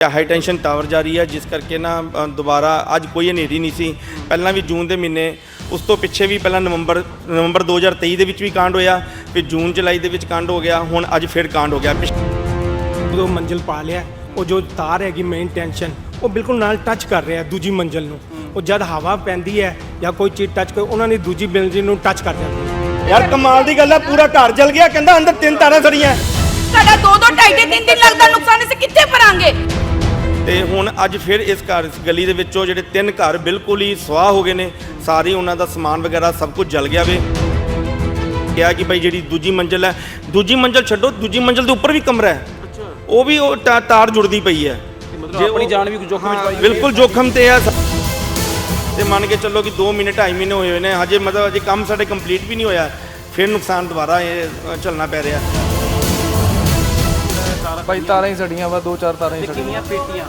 High tension tower ਜਾਰੀ ਹੈ ਜਿਸ ਕਰਕੇ ਨਾ ਅ, ਦੁਬਾਰਾ ਅੱਜ ਕੋਈ ਹਨੇਰੀ ਨਹੀਂ ਸੀ। ਪਹਿਲਾਂ ਵੀ ਜੂਨ ਦੇ ਮਹੀਨੇ ਉਸ ਤੋਂ ਪਿੱਛੇ ਵੀ ਪਹਿਲਾਂ ਨਵੰਬਰ ਨਵੰਬਰ 2023 ਦੇ ਵਿੱਚ ਵੀ ਕਾਂਡ ਹੋਇਆ ਫਿਰ ਜੂਨ ਜੁਲਾਈ ਦੇ ਵਿੱਚ ਕਾਂਡ ਹੋ ਗਿਆ ਹੁਣ ਅੱਜ ਫਿਰ ਕਾਂਡ ਹੋ ਗਿਆ। ਪਿਛ- ਉਹ ਮੰਜ਼ਿਲ ਪਾ ਲਿਆ ਉਹ ਜੋ ਤਾਰ ਹੈਗੀ ਮੇਨ ਟੈਂਸ਼ਨ ਉਹ ਬਿਲਕੁਲ ਨਾਲ ਟੱਚ ਕਰ ਰਿਹਾ ਦੂਜੀ ਮੰਜ਼ਿਲ ਨੂੰ। ਉਹ ਜਦ ਹਵਾ ਪੈਂਦੀ ਹੈ ਜਾਂ ਕੋਈ ਚੀਜ਼ ਟੱਚ ਕਰ ਉਹਨਾਂ ਨੇ ਦੂਜੀ ਮੰਜ਼ਿਲ ਨੂੰ ਟੱਚ ਕਰ ਜਾਂਦੀ ਹੈ। ਯਾਰ ਕਮਾਲ ਦੀ ਗੱਲ ਹੈ ਪੂਰਾ ਘਰ ਜਲ ਗਿਆ ਕਹਿੰਦਾ ਅੰਦਰ ਤਿੰਨ ਤਾਰਾਂ ਸੜੀਆਂ। ਸਾਡਾ ਦੋ ਦੋ ਢਾਈ ਢਾਈ ਤਿੰਨ ਤਿੰਨ ਲੱਖ ਤੇ ਹੁਣ ਅੱਜ ਫਿਰ ਇਸ ਘਰ ਇਸ ਗਲੀ ਦੇ ਵਿੱਚੋਂ ਜਿਹੜੇ ਤਿੰਨ ਘਰ ਬਿਲਕੁਲ ਹੀ ਸਵਾਹ ਹੋ ਗਏ ਨੇ ਸਾਰੀ ਉਹਨਾਂ ਦਾ ਸਮਾਨ ਵਗੈਰਾ ਸਭ ਕੁਝ ਜਲ ਗਿਆ ਵੇ। ਕਿਹਾ ਕਿ ਭਾਈ ਜਿਹੜੀ ਦੂਜੀ ਮੰਜ਼ਿਲ ਹੈ ਦੂਜੀ ਮੰਜ਼ਿਲ ਛੱਡੋ ਦੂਜੀ ਮੰਜ਼ਿਲ ਦੇ ਉੱਪਰ ਵੀ ਕਮਰਾ ਹੈ। ਉਹ ਵੀ ਉਹ ਤਾ- ਤਾਰ ਜੁੜਦੀ ਪਈ ਹੈ। ਮਤਲਬ ਆਪਣੀ ਜਾਨ ਵੀ ਜੋਖਮ ਵਿੱਚ ਪਾਈ ਬਿਲਕੁਲ ਜੋਖਮ ਤੇ ਹੈ। ਤੇ ਮੰਨ ਕੇ ਚੱਲੋ ਕਿ 2 ਮਹੀਨੇ 2.5 ਮਹੀਨੇ ਹੋਏ ਹੋਏ ਨੇ ਹਜੇ ਮਤਲਬ ਅਜੇ ਕੰਮ ਸਾਡੇ ਕੰਪਲੀਟ ਵੀ ਨਹੀਂ ਹੋਇਆ। ਫਿਰ ਨੁਕਸਾਨ ਦੁਬਾਰਾ ਇਹ ਅ, ਝੱਲਣਾ ਪੈ ਰਿਹਾ। ਭਾਈ ਤਾਰਾਂ ਹੀ ਸੜੀਆਂ ਵਾ ਦੋ ਚਾਰ ਤਾਰਾਂ ਹੀ ਤੇ ਸੜੀਆਂ। ਕਿੰਨੀਆਂ ਪੇਟੀਆਂ?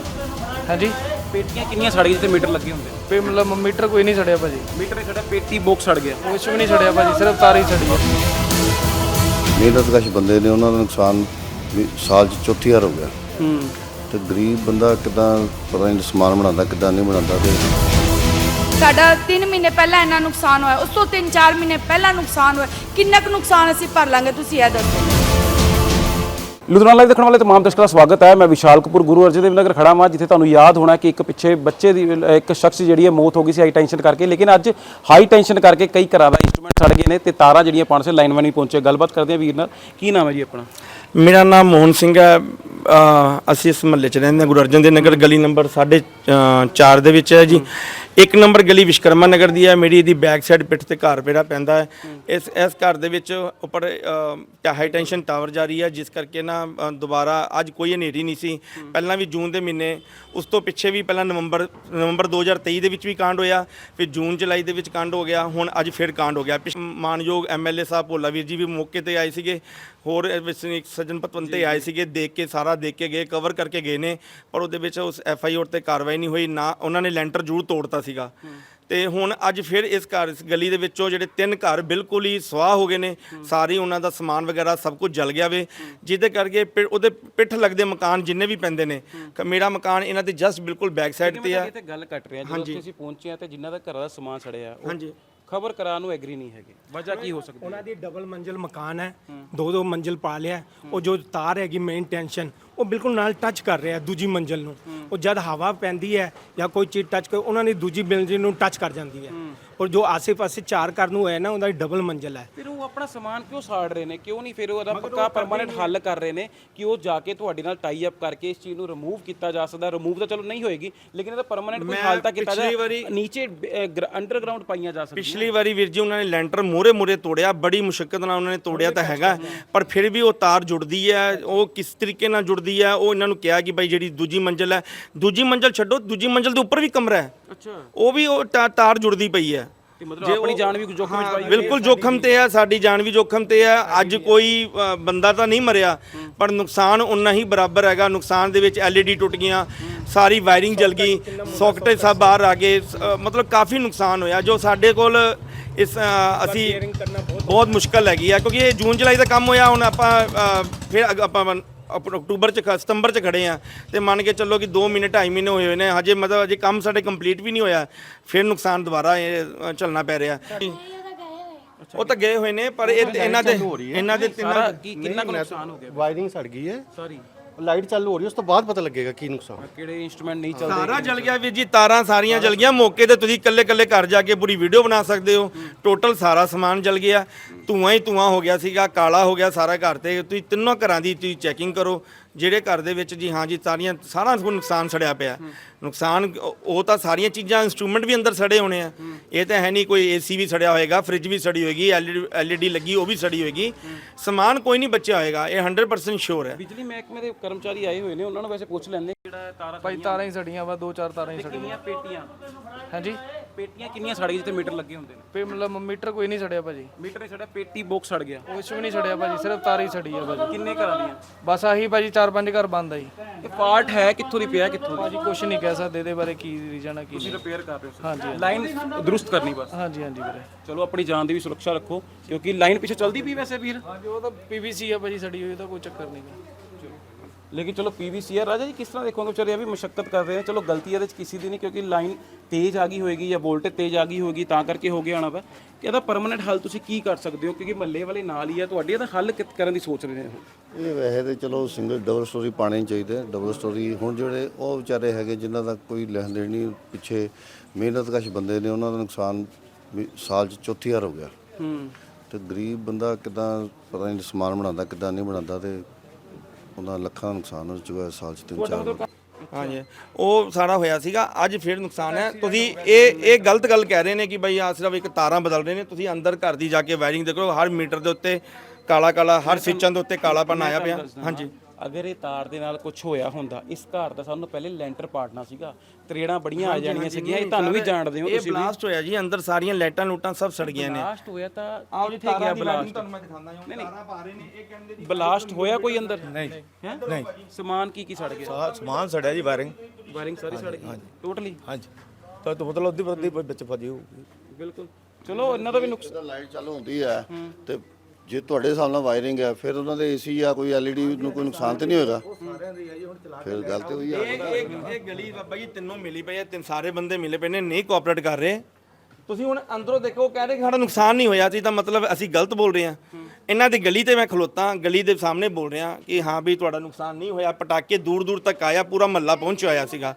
ਹਾਂਜੀ? ਪੇਟੀਆਂ ਕਿੰਨੀਆਂ ਸੜ ਗਈਆਂ ਜਿੱਥੇ ਮੀਟਰ ਲੱਗੇ ਹੁੰਦੇ? ਪੇ ਮਤਲਬ ਮੀਟਰ ਕੋਈ ਨਹੀਂ ਸੜਿਆ ਭਾਜੀ। ਮੀਟਰ ਹੀ ਸੜਿਆ ਪੇਟੀ ਬੋਕਸ ਸੜ ਗਿਆ। ਕੁਛ ਵੀ ਨਹੀਂ ਸੜਿਆ ਭਾਜੀ ਸਿਰਫ ਤਾਰ ਹੀ ਸੜੀ ਹੈ ਮਿਹਨਤਕਸ਼ ਬੰਦੇ ਨੇ ਉਹਨਾਂ ਦਾ ਨੁਕਸਾਨ ਵੀ ਸਾਲ 'ਚ ਚੌਥੀ ਵਾਰ ਹੋ ਗਿਆ। ਹੂੰ। ਤੇ ਗਰੀਬ ਬੰਦਾ ਕਿਦਾਂ ਪਤਾ ਨਹੀਂ ਸਮਾਨ ਬਣਾਉਂਦਾ ਕਿਦਾਂ ਨਹੀਂ ਬਣਾਉਂਦਾ ਤੇ ਸਾਡਾ 3 ਮਹੀਨੇ ਪਹਿਲਾਂ ਇੰਨਾ ਨੁਕਸਾਨ ਹੋਇਆ ਉਸ ਤੋਂ 3-4 ਮਹੀਨੇ ਪਹਿਲਾਂ ਨੁਕਸਾਨ ਹੋਇਆ। ਕਿੰਨਾ ਕੁ ਨੁਕਸਾਨ ਅਸੀਂ ਭਰ ਲਾਂਗੇ ਤੁਸੀਂ ਇਹ ਦੱਸੋ। ਲੁਧਿਆਣਾ ਲਾਈਵ ਦੇਖਣ ਵਾਲੇ ਤਮਾਮ ਦਰਸ਼ਕਾਂ ਦਾ ਸਵਾਗਤ ਹੈ। ਮੈਂ ਵਿਸ਼ਾਲ ਕਪੂਰ, ਗੁਰੂ ਅਰਜਨ ਦੇਵ ਨਗਰ ਖੜਾ ਹਾਂ ਜਿੱਥੇ ਤੁਹਾਨੂੰ ਯਾਦ ਹੋਣਾ ਕਿ ਇੱਕ ਪਿੱਛੇ ਬੱਚੇ ਦੀ, ਇੱਕ ਸ਼ਖਸ ਜਿਹੜੀ ਹੈ ਮੌਤ ਹੋ ਗਈ ਸੀ, ਹਾਈ ਟੈਂਸ਼ਨ ਕਰਕੇ। ਲੇਕਿਨ ਅੱਜ ਹਾਈ ਟੈਂਸ਼ਨ ਕਰਕੇ ਕਈ ਘਰਾਂ ਦਾ ਇੰਸਟਰੂਮੈਂਟ ਸੜ ਗਏ ਨੇ ਤੇ ਤਾਰਾਂ ਜਿਹੜੀਆਂ ਪਾਣ ਸੇ ਲਾਈਨ ਨਹੀਂ ਪਹੁੰਚੇ। ਗੱਲਬਾਤ ਕਰਦੇ ਹਾਂ ਵੀਰ ਨਾਲ। ਕੀ ਨਾਮ ਹੈ ਜੀ ਆਪਣਾ? ਮੇਰਾ ਨਾਮ ਮੋਹਨ ਸਿੰਘ ਹੈ। ਅਸੀਂ ਇਸ ਮਹੱਲੇ 'ਚ ਰਹਿੰਦੇ ਹਾਂ। ਗੁਰੂ ਅਰਜਨ ਦੇਵ ਨਗਰ ਗਲੀ ਨੰਬਰ 4.5 ਦੇ ਵਿੱਚ ਹੈ ਜੀ। ਇੱਕ ਨੰਬਰ ਗਲੀ ਵਿਸ਼ਕਰਮਾ ਨਗਰ ਦੀ ਹੈ ਮੇਰੀ ਇਹਦੀ ਬੈਕ ਸਾਈਡ ਪਿੱਠ ਤੇ ਘਰ ਮੇਰਾ ਪੈਂਦਾ ਹੈ। ਇਸ ਇਸ ਘਰ ਦੇ ਵਿੱਚ ਉੱਪਰ ਹਾਈ ਟੈਂਸ਼ਨ ਟਾਵਰ ਜਾਰੀ ਹੈ ਜਿਸ ਕਰਕੇ ਨਾ ਅ, ਦੁਬਾਰਾ ਅੱਜ ਕੋਈ ਹਨੇਰੀ ਨਹੀਂ ਸੀ। ਪਹਿਲਾਂ ਵੀ ਜੂਨ ਦੇ ਮਹੀਨੇ ਉਸ ਤੋਂ ਪਿੱਛੇ ਵੀ ਪਹਿਲਾਂ ਨਵੰਬਰ ਨਵੰਬਰ 2023 ਦੇ ਵਿੱਚ ਵੀ ਕਾਂਡ ਹੋਇਆ ਫਿਰ ਜੂਨ ਜੁਲਾਈ ਦੇ ਵਿੱਚ ਕਾਂਡ ਹੋ ਗਿਆ ਹੁਣ ਅੱਜ ਫਿਰ ਕਾਂਡ ਹੋ ਗਿਆ। ਪਿਛ- ਮਾਨਯੋਗ ਐਮਐਲਏ ਸਾਹਿਬ ਭੋਲਾ ਵੀਰ ਜੀ ਵੀ ਮੌਕੇ ਤੇ ਆਏ ਸੀਗੇ। ਹੋਰ ਵਸਨੀਕ ਸੱਜਣ ਪਤਵੰਤੇ ਆਏ ਸੀਗੇ ਦੇਖ ਕੇ ਸਾਰਾ ਦੇਖ ਕੇ ਗਏ ਕਵਰ ਕਰਕੇ ਗਏ ਨੇ ਪਰ ਉਹਦੇ ਵਿੱਚ ਉਸ ਐਫ ਆਈ ਆਰ ਤੇ ਕਾਰਵਾਈ ਨਹੀਂ ਹੋਈ ਨਾ ਉਹਨਾਂ ਨੇ ਲੈਂਟਰ ਜ਼ਰੂਰ ਤੋੜਤਾ ਸੀਗਾ। ਤੇ ਹੁਣ ਅੱਜ ਫਿਰ ਇਸ ਘਰ ਇਸ ਗਲੀ ਦੇ ਵਿੱਚੋਂ ਜਿਹੜੇ ਤਿੰਨ ਘਰ ਬਿਲਕੁਲ ਹੀ ਸਵਾਹ ਹੋ ਗਏ ਨੇ ਸਾਰੀ ਉਹਨਾਂ ਦਾ ਸਮਾਨ ਵਗੈਰਾ ਸਭ ਕੁਝ ਜਲ ਗਿਆ ਵੇ ਜਿਹਦੇ ਕਰਕੇ ਪਿ- ਉਹਦੇ ਪਿੱਠ ਲੱਗਦੇ ਮਕਾਨ ਜਿੰਨੇ ਵੀ ਪੈਂਦੇ ਨੇ ਮੇਰਾ ਮਕਾਨ ਇਹਨਾਂ ਦੇ ਜਸਟ ਬਿਲਕੁਲ ਬੈਕ ਸਾਈਡ ਤੇ ਆ। ਤੇ ਗੱਲ ਕੱਟ ਰਿਹਾ ਜਦੋਂ ਅਸੀਂ ਪਹੁੰਚੇ ਆ ਤੇ ਜਿਨ੍ਹਾਂ ਦਾ ਘਰਾਂ ਦਾ ਸਮਾਨ ਸੜਿਆ ਉਹ ਹਾਂਜੀ। ਖਬਰ ਕਰਾਉਣ ਨੂੰ ਐਗਰੀ ਨਹੀਂ ਹੈਗੇ। ਵਜ੍ਹਾ ਕੀ ਹੋ ਸਕਦੀ ਹੈ? ਉਹਨਾਂ ਦੀ ਡਬਲ ਮੰਜ਼ਿਲ ਮਕਾਨ ਹੈ ਦੋ ਦੋ ਮੰਜ਼ਿਲ ਪਾ ਲਿਆ ਉਹ ਜੋ ਤਾਰ ਹੈਗੀ ਮੇਨ ਟੈਂਸ਼ਨ ਉਹ ਬਿਲਕੁਲ ਨਾਲ ਟੱਚ ਕਰ ਰਿਹਾ ਦੂਜੀ ਮੰਜ਼ਿਲ ਨੂੰ। ਉਹ ਜਦ ਹਵਾ ਪੈਂਦੀ ਹੈ ਜਾਂ ਕੋਈ ਚੀਜ਼ ਟੱਚ ਕਰ ਉਹਨਾਂ ਨੇ ਦੂਜੀ ਮੰਜ਼ਿਲ ਨੂੰ ਟੱਚ ਕਰ ਜਾਂਦੀ ਹੈ। ਔਰ ਜੋ ਆਸੇ-ਪਾਸੇ ਚਾਰ ਘਰ ਨੂੰ ਹੋਇਆ ਨਾ ਉਹਦਾ ਡਬਲ ਮੰਜ਼ਿਲ ਹੈ। ਫਿਰ ਉਹ ਆਪਣਾ ਸਮਾਨ ਕਿਉਂ ਸਾੜ ਰਹੇ ਨੇ? ਕਿਉਂ ਨਹੀਂ ਫਿਰ ਉਹਦਾ ਪੱਕਾ ਪਰਮਾਨੈਂਟ ਹੱਲ ਕਰ ਰਹੇ ਨੇ ਕਿ ਉਹ ਜਾ ਕੇ ਤੁਹਾਡੇ ਨਾਲ ਟਾਈ ਅਪ ਕਰਕੇ ਇਸ ਚੀਜ਼ ਨੂੰ ਰਿਮੂਵ ਕੀਤਾ ਜਾ ਸਕਦਾ? ਰਿਮੂਵ ਤਾਂ ਚਲੋ ਨਹੀਂ ਹੋਏਗੀ ਲੇਕਿਨ ਇਹਦਾ ਪਰਮਾਨੈਂਟ ਕੋਈ ਹੱਲ ਤਾਂ ਕੀਤਾ ਪਿਛਲੀ ਜਾ ਵਾਰੀ- ਨੀਚੇ ਅੰਡਰਗਰਾਉਂਡ ਪਾਈਆਂ ਜਾ ਸਕਦੀਆਂ। ਪਿਛਲੀ ਵਾਰੀ ਵੀਰ ਜੀ ਉਹਨਾਂ ਨੇ ਲੈਂਟਰ ਮੂਰੇ ਮੂਰੇ ਤੋੜਿਆ ਬੜੀ ਮੁਸ਼ਕਲ ਨਾਲ ਉਹਨਾਂ ਨੇ ਤੋੜਿਆ ਤਾਂ ਹੈਗਾ। ਪਰ ਫਿਰ ਵੀ ਉਹ ਤਾਰ ਜੁੜਦੀ ਹੈ ਉਹ ਕਿਸ ਤਰੀਕੇ ਨਾਲ ਜੁੜਦੀ ਹੈ ਉਹ ਇਹਨਾਂ ਨੂੰ ਕਿਹਾ ਕਿ ਭਾਈ ਜਿਹੜੀ ਦੂਜੀ ਮੰਜ਼ਿਲ ਹੈ ਦੂਜੀ ਮੰਜ਼ਿਲ ਛੱਡੋ ਦੂਜੀ ਮੰਜ਼ਿਲ ਦੇ ਉੱਪਰ ਵੀ ਕਮਰਾ ਹੈ। ਅੱਛਾ। ਉਹ ਵੀ ਉਹ ਤਾਰ ਜੁੜਦੀ ਪਈ ਹੈ। ਤੇ ਮਤਲਬ ਆਪਣੀ ਜਾਨ ਵੀ ਜੋਖਮ ਵਿੱਚ ਪਾਈ ਹੋਈ ਬਿਲਕੁਲ ਜੋਖਮ ਤੇ ਹੈ ਸਾਡੀ ਜਾਨ ਵੀ ਜੋਖਮ ਤੇ ਹੈ ਅੱਜ ਕੋਈ ਅ, ਬੰਦਾ ਤਾਂ ਨਹੀਂ ਮਰਿਆ ਪਰ ਨੁਕਸਾਨ ਉਨਾ ਹੀ ਬਰਾਬਰ ਹੈਗਾ। ਨੁਕਸਾਨ ਦੇ ਵਿੱਚ ਐਲਈਡੀ ਟੁੱਟ ਗਈਆਂ ਸਾਰੀ ਵਾਇਰਿੰਗ ਜਲ ਗਈ ਸੌਕਟੇ ਸਭ ਬਾਹਰ ਆ ਗਏ। ਸ- ਅ, ਮਤਲਬ ਕਾਫੀ ਨੁਕਸਾਨ ਹੋਇਆ ਜੋ ਸਾਡੇ ਕੋਲ ਇਸ ਅ, ਅਸੀਂ ਬਹੁਤ ਮੁਸ਼ਕਲ ਹੈਗੀ ਆ ਕਿਉਂਕਿ ਇਹ ਜੂਨ ਜੁਲਾਈ ਦਾ ਕੰਮ ਹੋਇਆ ਹੁਣ ਆਪਾਂ ਅ, ਫਿਰ ਅਗ- ਆਪਾਂ ਅਪ- ਅਕਤੂਬਰ ਚ ਖ- ਸਤੰਬਰ ਚ ਖੜੇ ਆ ਤੇ ਮੰਨ ਕੇ ਚੱਲੋ ਕਿ 2 ਮਹੀਨੇ 2.5 ਮਹੀਨੇ ਹੋਏ ਹੋਏ ਨੇ ਹਜੇ ਮਤਲਬ ਅਜੇ ਕੰਮ ਸਾਡੇ ਕੰਪਲੀਟ ਵੀ ਨਹੀਂ ਹੋਇਆ ਫਿਰ ਨੁਕਸਾਨ ਦੁਬਾਰਾ ਇਹ ਅ, ਝੱਲਣਾ ਪੈ ਰਿਹਾ। ਉਹ ਤਾਂ ਗਏ ਹੋਏ ਨੇ ਪਰ ਇਹ ਇਹਨਾਂ ਦੇ ਇਹਨਾਂ ਦੇ ਤਿੰਨਾਂ ਸਾਰਾ ਕੀ ਕਿੰਨਾ ਕੁ ਨੁਕਸਾਨ ਹੋ ਗਿਆ? ਵਾਇਰਿੰਗ ਸੜ ਗਈ ਹੈ। ਸਾਰੀ ਲਾਈਟ ਚਾਲੂ ਹੋ ਰਹੀ ਉਸ ਤੋਂ ਬਾਅਦ ਪਤਾ ਲੱਗੇਗਾ ਕੀ ਨੁਕਸਾਨ। ਕਿਹੜੇ ਇਨਸਟਰੂਮੈਂਟ ਨਹੀਂ ਚੱਲਦੇ ਸਾਰਾ ਜਲ ਗਿਆ ਵੀਰ ਜੀ ਤਾਰਾਂ ਸਾਰੀਆਂ ਜਲ ਗਈਆਂ ਮੌਕੇ ਤੇ ਤੁਸੀਂ ਇਕੱਲੇ ਇਕੱਲੇ ਘਰ ਜਾ ਕੇ ਪੂਰੀ ਵੀਡੀਓ ਬਣਾ ਸਕਦੇ ਹੋ। ਟੋਟਲ ਸਾਰਾ ਸਮਾਨ ਜਲ ਗਿਆ ਧੂਆਂ ਹੀ ਧੂਆਂ ਹੋ ਗਿਆ ਸੀਗਾ ਕਾਲਾ ਹੋ ਗਿਆ ਸਾਰਾ ਘਰ ਤੇ। ਤੁਸੀਂ ਤਿੰਨੋਂ ਘਰਾਂ ਦੀ ਤੁਸੀਂ ਚੈਕਿੰਗ ਕਰੋ ਜਿਹੜੇ ਘਰ ਦੇ ਵਿੱਚ ਜੀ ਹਾਂ ਜੀ ਸਾਰੀਆਂ ਸਾਰਾ ਨੁਕਸਾਨ ਸੜਿਆ ਪਿਆ। ਨੁਕਸਾਨ ਉਹ- ਤਾਂ ਸਾਰੀਆਂ ਚੀਜ਼ਾਂ ਇਨਸਟਰੂਮੈਂਟ ਵੀ ਅੰਦਰ ਸੜੇ ਹੋਣੇ ਆ। ਇਹ ਤਾਂ ਹੈ ਨਹੀਂ ਕੋਈ ਏਸੀ ਵੀ ਸੜਿਆ ਹੋਏਗਾ ਫ੍ਰਿਜ ਵੀ ਸੜੀ ਹੋਏਗੀ ਐਲਈਡੀ ਲੱਗੀ ਉਹ ਵੀ ਸੜੀ ਹੋਏਗੀ। ਸਮਾਨ ਕੋਈ ਨਹੀਂ ਬਚਿਆ ਹੋਏਗਾ ਇਹ 100% ਸ਼ੋਰ ਹੈ। ਬਿਜਲੀ ਮਹਿਕਮੇ ਦੇ ਕਰਮਚਾਰੀ ਆਏ ਹੋਏ ਨੇ ਉਹਨਾਂ ਨੂੰ ਵੈਸੇ ਪੁੱਛ ਲੈਂਦੇ ਜਿਹੜਾ ਤਾਰਾਂ ਭਾਈ ਤਾਰਾਂ ਹੀ ਸੜੀਆਂ ਵਾ ਦੋ ਚਾਰ ਤਾਰਾਂ ਹੀ ਸੜੀਆਂ। ਪੇਟੀਆਂ? ਹਾਂਜੀ? ਪੇਟੀਆਂ ਕਿੰਨੀਆਂ ਸੜ ਗਈਆਂ ਜਿੱਥੇ ਮੀਟਰ ਲੱਗੇ ਹੁੰਦੇ ਨੇ? ਪੇ ਮਤਲਬ ਮੀਟਰ ਕੋਈ ਨਹੀਂ ਸੜਿਆ ਭਾਜੀ। ਮੀਟਰ ਹੀ ਸੜਿਆ ਪੇਟੀ ਬੋਕਸ ਸੜ ਗਿਆ। ਕੁਛ ਵੀ ਨਹੀਂ ਸੜਿਆ ਭਾਜੀ ਸਿਰਫ ਤਾਰ ਹੀ ਸੜੀ ਆ ਭਾਜੀ। ਕਿੰਨੇ ਘਰਾਂ ਦੀਆਂ? ਬਸ ਆਹੀ ਭਾਜੀ ਚਾਰ ਪੰਜ ਘਰ ਬੰਦ ਆ ਜੀ। ਇਹ ਪਾਰਟ ਹੈ ਕਿੱਥੋਂ ਦੀ ਪਿਆ ਕਿੱਥੋਂ ਦੀ? ਭਾਜੀ ਕੁਛ ਨਹੀਂ ਕਹਿ ਸਕਦੇ ਇਹਦੇ ਬਾਰੇ ਕੀ ਰੀਜਨ ਆ ਕੀ ਤੁਸੀਂ ਨਹੀਂ। ਰਿਪੇਅਰ ਕਰ ਰਹੇ ਹੋ ਹਾਂਜੀ ਲਾਈਨ ਦਰੁਸਤ ਕਰਨੀ ਬਸ। ਹਾਂਜੀ ਹਾਂਜੀ ਵੀਰੇ। ਚਲੋ ਆਪਣੀ ਜਾਨ ਦੀ ਵੀ ਸੁਰੱਖਿਆ ਰੱਖੋ ਕਿਉਂਕਿ ਲਾਈਨ ਪਿੱਛੇ ਚੱਲਦੀ ਪਈ ਵੈਸੇ ਵੀਰ। ਹਾਂਜੀ ਉਹ ਤਾਂ ਪੀਵੀਸੀ ਆ ਭਾਜੀ ਸੜੀ ਹੋਈ ਉਹਦਾ ਕੋਈ ਚੱਕਰ ਨਹੀਂ ਗਾ। ਲੇਕਿਨ ਚਲੋ ਪੀਵੀਸੀ ਹੈ ਰਾਜਾ ਜੀ ਕਿਸ ਤਰ੍ਹਾਂ ਦੇਖੋਗੇ ਵਿਚਾਰੇ ਇਹ ਵੀ ਮੁਸ਼ਕਲ ਕਰ ਰਹੇ ਨੇ ਚਲੋ ਗਲਤੀ ਇਹਦੇ ਚ ਕਿਸੇ ਦੀ ਨਹੀਂ ਕਿਉਂਕਿ ਲਾਈਨ ਤੇਜ਼ ਆ ਗਈ ਹੋਏਗੀ ਜਾਂ ਵੋਲਟੇਜ ਤੇਜ਼ ਆ ਗਈ ਹੋਏਗੀ ਤਾਂ ਕਰਕੇ ਹੋ ਗਿਆ ਹੋਣਾ ਵਾ। ਕਿ ਇਹਦਾ ਪਰਮਨੈਂਟ ਹੱਲ ਤੁਸੀਂ ਕੀ ਕਰ ਸਕਦੇ ਹੋ? ਕਿਉਂਕਿ ਮੱਲੇ ਵਾਲੇ ਨਾਲ ਹੀ ਆ ਤੁਹਾਡੀ ਇਹਦਾ ਹੱਲ ਕਿਤ ਕਰਨ ਦੀ ਸੋਚ ਰਹੇ ਹੋ? ਇਹ ਵੈਸੇ ਤੇ ਚਲੋ ਸਿੰਗਲ ਡਬਲ ਸਟੋਰੀ ਪਾਣੀ ਚਾਹੀਦੇ ਡਬਲ ਸਟੋਰੀ ਹੁਣ ਜਿਹੜੇ ਉਹ ਵਿਚਾਰੇ ਹੈਗੇ ਜਿਨ੍ਹਾਂ ਦਾ ਕੋਈ ਲੈਣ ਦੇਣ ਨਹੀਂ ਪਿੱਛੇ ਮਿਹਨਤ ਕਸ਼ ਬੰਦੇ ਨੇ ਉਹਨਾਂ ਦਾ ਨੁਕਸਾਨ ਵੀ ਸਾਲ 'ਚ ਚੌਥੀ ਵਾਰ ਹੋ ਗਿਆ। ਹੂੰ। ਤੇ ਗਰੀਬ ਬੰਦਾ ਕਿਦਾਂ ਪਤਾ ਨਹੀਂ ਸਮਾਨ ਬਣਾਉਂਦਾ ਕਿਦਾਂ ਨਹੀਂ ਬਣਾਉਂਦਾ ਤੇ ਉਹਦਾ ਲੱਖਾਂ ਨੁਕਸਾਨ ਹੋ ਚੁੱਕਾ ਇਸ ਸਾਲ 'ਚ ਤਿੰਨ ਚਾਰ ਵਾਰ ਹਾਂਜੀ। ਉਹ ਸਾਰਾ ਹੋਇਆ ਸੀਗਾ ਅੱਜ ਫਿਰ ਨੁਕਸਾਨ ਹੈ। ਤੁਸੀਂ ਇਹ ਇਹ ਗਲਤ ਗੱਲ ਕਹਿ ਰਹੇ ਨੇ ਕਿ ਬਈ ਆ ਸਿਰਫ ਇੱਕ ਤਾਰਾਂ ਬਦਲ ਰਹੇ ਨੇ। ਤੁਸੀਂ ਅੰਦਰ ਘਰ ਦੀ ਜਾ ਕੇ ਵਾਇਰਿੰਗ ਦੇਖੋ ਹਰ ਮੀਟਰ ਦੇ ਉੱਤੇ ਕਾਲਾ ਕਾਲਾ ਹਰ ਸਵਿੱਚਾਂ ਦੇ ਉੱਤੇ ਕਾਲਾਪਨ ਆਇਆ ਪਿਆ। ਹਾਂਜੀ। ਅਗਰ ਇਹ ਤਾਰ ਦੇ ਨਾਲ ਕੁਝ ਹੋਇਆ ਹੁੰਦਾ ਇਸ ਘਰ ਦਾ ਸਾਨੂੰ ਪਹਿਲੇ ਲੈਂਟਰ ਪਾੜਨਾ ਸੀਗਾ। ਤਰੇੜਾਂ ਬੜੀਆਂ ਆ ਜਾਣੀਆਂ ਸੀਗੀਆਂ ਇਹ ਤੁਹਾਨੂੰ ਵੀ ਜਾਣਦੇ ਹੋ ਇਹ ਤੁਸੀਂ ਵੀ। ਬਲਾਸਟ ਹੋਇਆ ਜੀ ਅੰਦਰ ਸਾਰੀਆਂ ਲਾਈਟਾਂ ਲੂਟਾਂ ਸਭ ਸੜ ਗਈਆਂ ਨੇ। ਬਲਾਸਟ ਹੋਇਆ ਤਾਂ ਕਿੱਥੇ ਗਿਆ ਬਲਾਸਟ ਤੁਹਾਨੂੰ ਮੈਂ ਦਿਖਾਉਂਦਾ ਹਾਂ ਤਾਰਾਂ ਪਾ ਰਹੇ ਨੇ ਇਹ ਕਹਿੰਦੇ ਜੀ ਬਲਾਸਟ ਹੋਇਆ ਕੋਈ ਅੰਦਰ? ਨਹੀਂ। ਹੈ? ਨਹੀਂ। ਸਮਾਨ ਕੀ ਕੀ ਸੜ ਗਿਆ? ਸਮਾਨ ਸੜਿਆ ਜੀ ਵਾਇਰਿੰਗ ਵਾਇਰਿੰਗ ਸਾਰੀ ਸੜ ਗਈ? ਟੋਟਲੀ ਹਾਂਜੀ। ਤਾਂ ਤਾਂ ਮਤਲਬ ਅੱਧੀ ਵਿੱਚ ਫਜੀ ਹੋਊਗੀ। ਬਿਲਕੁਲ। ਚਲੋ ਇਹਨਾਂ ਦਾ ਵੀ ਨੁਕਸਾਨ ਲਾਈਟ ਚਾਲੂ ਹੁੰਦੀ ਹੈ। ਤੇ ਜੇ ਤੁਹਾਡੇ ਹਿਸਾਬ ਨਾਲ ਵਾਇਰਿੰਗ ਹੈ ਫਿਰ ਉਹਨਾਂ ਦੇ ਏਸੀ ਜਾਂ ਕੋਈ ਐਲਈਡੀ ਨੂੰ ਕੋਈ ਨੁਕਸਾਨ ਤੇ ਨਹੀਂ ਹੋਏਗਾ? ਫਿਰ ਗੱਲ ਤੇ ਹੋਈ ਆ ਇਹ ਇਹ ਇਹ ਗਲੀ ਬਾਬਾ ਜੀ ਤਿੰਨੋਂ ਮਿਲੀ ਪਈ ਹੈ ਤਿੰਨ ਸਾਰੇ ਬੰਦੇ ਮਿਲੇ ਪਏ ਨੇ ਨਹੀਂ ਕੋਆਪਰੇਟ ਕਰ ਰਹੇ। ਤੁਸੀਂ ਹੁਣ ਅੰਦਰੋਂ ਦੇਖੋ ਕਹਿ ਰਹੇ ਕਿ ਸਾਡਾ ਨੁਕਸਾਨ ਨਹੀਂ ਹੋਇਆ ਸੀ ਤਾਂ ਮਤਲਬ ਅਸੀਂ ਗਲਤ ਬੋਲ ਰਹੇ ਹਾਂ। ਇਹਨਾਂ ਦੀ ਗਲੀ ਤੇ ਮੈਂ ਖਲੋਤਾ ਗਲੀ ਦੇ ਸਾਹਮਣੇ ਬੋਲ ਰਿਹਾ ਕਿ ਹਾਂ ਵੀ ਤੁਹਾਡਾ ਨੁਕਸਾਨ ਨਹੀਂ ਹੋਇਆ ਪਟਾਕੇ ਦੂਰ ਦੂਰ ਤੱਕ ਆਇਆ ਪੂਰਾ ਮਹੱਲਾ ਪਹੁੰਚਿਆ ਹੋਇਆ ਸੀਗਾ।